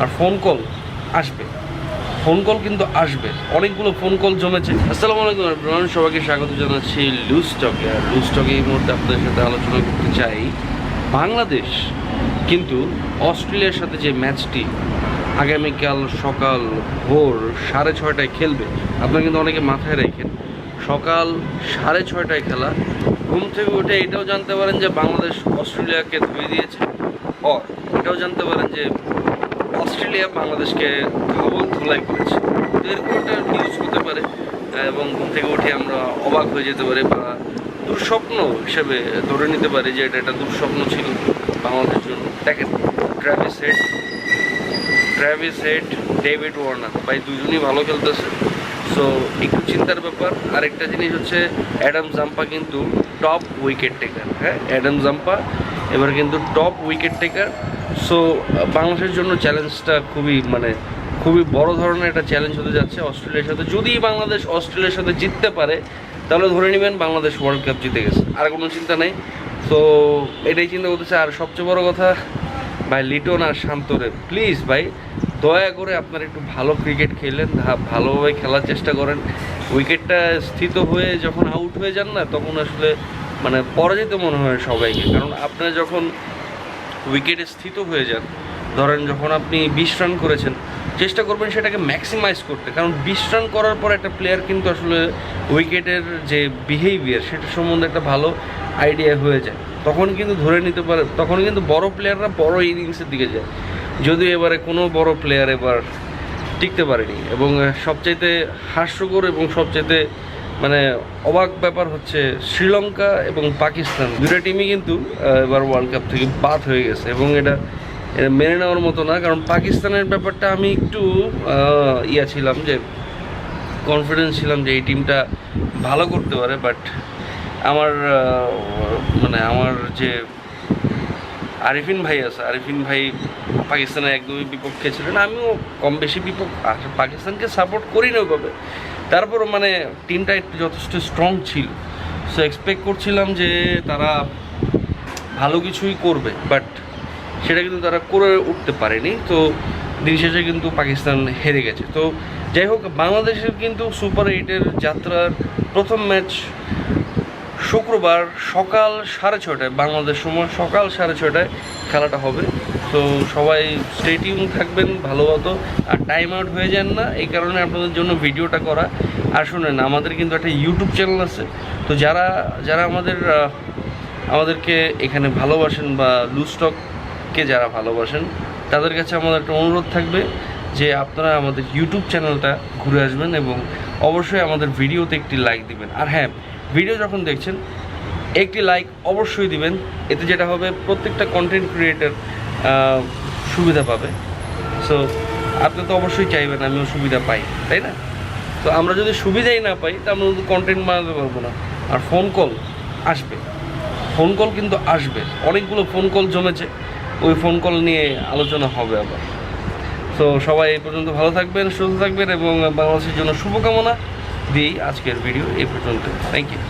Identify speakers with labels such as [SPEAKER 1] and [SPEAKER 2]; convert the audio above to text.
[SPEAKER 1] আর phone call আসবে। Phone call কিন্তু আসবে। অনেকগুলো ফোন কল জমেছে। আসসালামু আলাইকুম everyone, সবাইকে স্বাগত জানাচ্ছি লুজ স্টকে আর লুজ এই মুহূর্তে আপনাদের সাথে আলোচনা করতে চাই বাংলাদেশ কিন্তু অস্ট্রেলিয়ার সাথে যে ম্যাচটি আগামীকাল সকাল ভোর সাড়ে ছয়টায় খেলবে আপনারা কিন্তু অনেকে মাথায় রাখেন সকাল সাড়ে ছয়টায় খেলা। ঘুম থেকে উঠে এটাও জানতে পারেন যে বাংলাদেশ অস্ট্রেলিয়াকে ধুয়ে দিয়েছে ও এটাও জানতে পারেন যে অস্ট্রেলিয়া বাংলাদেশকে খাওয়া ধুলাই করেছে এরকম একটা নিউজ হতে পারে? এবং ঘুম থেকে উঠে আমরা অবাক হয়ে যেতে পারি বা দুঃস্বপ্ন হিসেবে ধরে নিতে পারি যে এটা একটা দুঃস্বপ্ন ছিল বাংলাদেশের জন্য। দেখেন Travis Head Travis Head David Warner ভাই দুজনই ভালো খেলতেছে। সো একটু চিন্তার ব্যাপার। আরেকটা জিনিস হচ্ছে অ্যাডাম জাম্পা কিন্তু টপ উইকেট টেকার হ্যাঁ? অ্যাডাম জাম্পা এবার কিন্তু টপ উইকেট টেকার সো বাংলাদেশের জন্য চ্যালেঞ্জটা খুবই মানে খুবই বড় ধরনের একটা চ্যালেঞ্জ হতে যাচ্ছে অস্ট্রেলিয়ার সাথে। যদি বাংলাদেশ অস্ট্রেলিয়ার সাথে জিততে পারে, তাহলে ধরে নেবেন বাংলাদেশ ওয়ার্ল্ড কাপ জিতে গেছে। আর কোনো চিন্তা নেই। তো এটাই চিন্তা করতেছে। আর সবচেয়ে বড় কথা, ভাই, লিটন আর শান্তরে প্লিজ ভাই, দয়া করে আপনারা একটু ভালো ক্রিকেট খেলেন ভালোভাবে খেলার চেষ্টা করেন। উইকেটটা স্থিত হয়ে যখন আউট হয়ে যান না, তখন আসলে মানে পরাজিত মনে হয় সবাইকে। কারণ আপনারা যখন উইকেটে স্থিত হয়ে যান। ধরেন যখন আপনি বিশ রান করেছেন, চেষ্টা করবেন সেটাকে ম্যাক্সিমাইজ করতে। কারণ বিশ রান করার পর একটা প্লেয়ার কিন্তু আসলে উইকেটের যে বিহেভিয়ার সেটা সম্বন্ধে একটা ভালো আইডিয়া হয়ে যায়। তখন কিন্তু ধরে নিতে পারে, তখন কিন্তু বড় প্লেয়াররা বড় ইনিংসের দিকে যায়। যদিও এবারে কোনো বড় প্লেয়ার এবার টিকতে পারেনি। এবং সবচাইতে হাস্যকর এবং সবচাইতে মানে অবাক ব্যাপার হচ্ছে শ্রীলঙ্কা এবং পাকিস্তান দুটা টিমই কিন্তু এবার ওয়ার্ল্ড কাপ থেকে বাদ হয়ে গেছে এবং এটা এটা মেনে নেওয়ার মতো না, কারণ পাকিস্তানের ব্যাপারটা আমি একটু ইয়া ছিলাম যে কনফিডেন্স ছিলাম যে এই টিমটা ভালো করতে পারে বাট আমার মানে আমার যে আরিফিন ভাই আছে। আরিফিন ভাই পাকিস্তানের একদমই বিপক্ষে ছিলেন আমিও কম বেশি বিপক্ষ পাকিস্তানকে সাপোর্ট করি না ওইভাবে। তারপরও মানে টিমটা একটু যথেষ্ট স্ট্রং ছিল। সো এক্সপেক্ট করছিলাম যে তারা ভালো কিছুই করবে বাট সেটা কিন্তু তারা করে উঠতে পারেনি। তো দিন শেষে কিন্তু পাকিস্তান হেরে গেছে। তো যাই হোক, বাংলাদেশের কিন্তু সুপার এইটের যাত্রার প্রথম ম্যাচ শুক্রবার সকাল সাড়ে ছটায় বাংলাদেশ সময় সকাল সাড়ে ছটায় খেলাটা হবে। তো সবাই স্টেডিয়াম থাকবেন, ভালো মতো। আর টাইম আউট হয়ে যান না, এই কারণে আপনাদের জন্য ভিডিওটা করা। আর শুনেন, আমাদের কিন্তু একটা ইউটিউব চ্যানেল আছে। তো যারা যারা আমাদের আমাদেরকে এখানে ভালোবাসেন বা লুস্টককে যারা ভালোবাসেন, তাদের কাছে আমাদের একটা অনুরোধ থাকবে যে আপনারা আমাদের ইউটিউব চ্যানেলটা ঘুরে আসবেন এবং অবশ্যই আমাদের ভিডিওতে একটি লাইক দিবেন। আর হ্যাঁ ভিডিও যখন দেখছেন, একটি লাইক অবশ্যই দিবেন। এতে যেটা হবে, প্রত্যেকটা কন্টেন্ট ক্রিয়েটার সুবিধা পাবে। সো আপনি তো অবশ্যই চাইবেন, আমিও সুবিধা পাই, তাই না? তো আমরা যদি সুবিধাই না পাই তা আমরা কন্টেন্ট বানাতে পারব না। আর ফোন কল আসবে। ফোন কল কিন্তু আসবে। অনেকগুলো ফোন কল জমেছে। ওই ফোন কল নিয়ে আলোচনা হবে আবার। তো সবাই এই পর্যন্ত ভালো থাকবেন, সুস্থ থাকবেন এবং বাংলাদেশের জন্য শুভকামনা। দিয়েই আজকের ভিডিও এ পর্যন্ত। Thank you